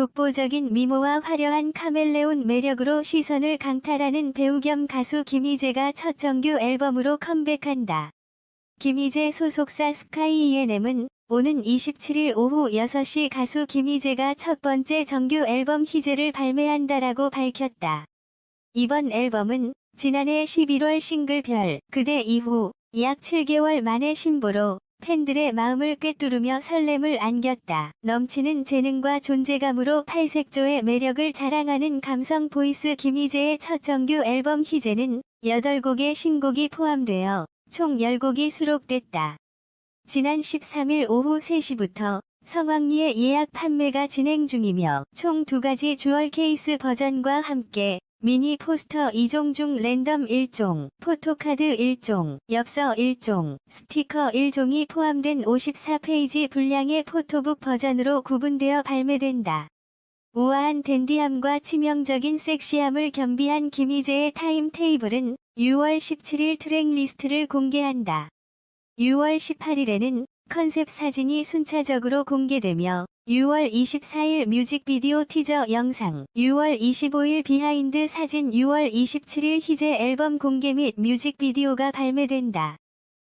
독보적인 미모와 화려한 카멜레온 매력으로 시선을 강탈하는 배우 겸 가수 김희재가 첫 정규 앨범으로 컴백한다. 김희재 소속사 스카이 ENM은 오는 27일 오후 6시 가수 김희재가 첫 번째 정규 앨범 희재를 발매한다라고 밝혔다. 이번 앨범은 지난해 11월 싱글 별, 그대 이후 약 7개월 만의 신보로 팬들의 마음을 꿰뚫으며 설렘을 안겼다. 넘치는 재능과 존재감으로 팔색조의 매력을 자랑하는 감성 보이스 김희재의 첫 정규 앨범 희재는 8곡의 신곡이 포함되어 총 10곡이 수록됐다. 지난 13일 오후 3시부터 성황리에 예약 판매가 진행 중이며 총 두 가지 주얼 케이스 버전과 함께 미니 포스터 2종 중 랜덤 1종, 포토카드 1종, 엽서 1종, 스티커 1종이 포함된 54페이지 분량의 포토북 버전으로 구분되어 발매된다. 우아한 댄디함과 치명적인 섹시함을 겸비한 김희재의 타임 테이블은 6월 17일 트랙 리스트를 공개한다. 6월 18일에는 컨셉 사진이 순차적으로 공개되며 6월 24일 뮤직비디오 티저 영상, 6월 25일 비하인드 사진, 6월 27일 희재 앨범 공개 및 뮤직비디오가 발매된다.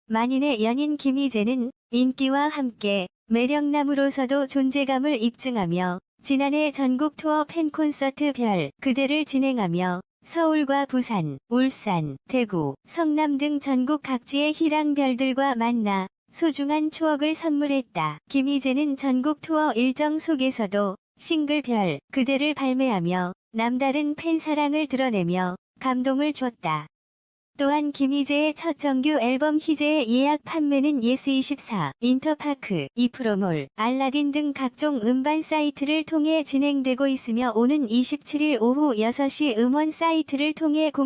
만인의 연인 김희재는 인기와 함께 매력남으로서도 존재감을 입증하며 지난해 전국 투어 팬 콘서트 별, 그대를 진행하며 서울과 부산, 울산, 대구, 성남 등 전국 각지의 희랑별들과 만나 소중한 추억을 선물했다. 김희재는 전국 투어 일정 속에서도 싱글별, 그대를 발매하며 남다른 팬 사랑을 드러내며 감동을 줬다. 또한 김희재의 첫 정규 앨범 희재의 예약 판매는 예스24, 인터파크, 이프로몰, 알라딘 등 각종 음반 사이트를 통해 진행되고 있으며 오는 27일 오후 6시 음원 사이트를 통해 공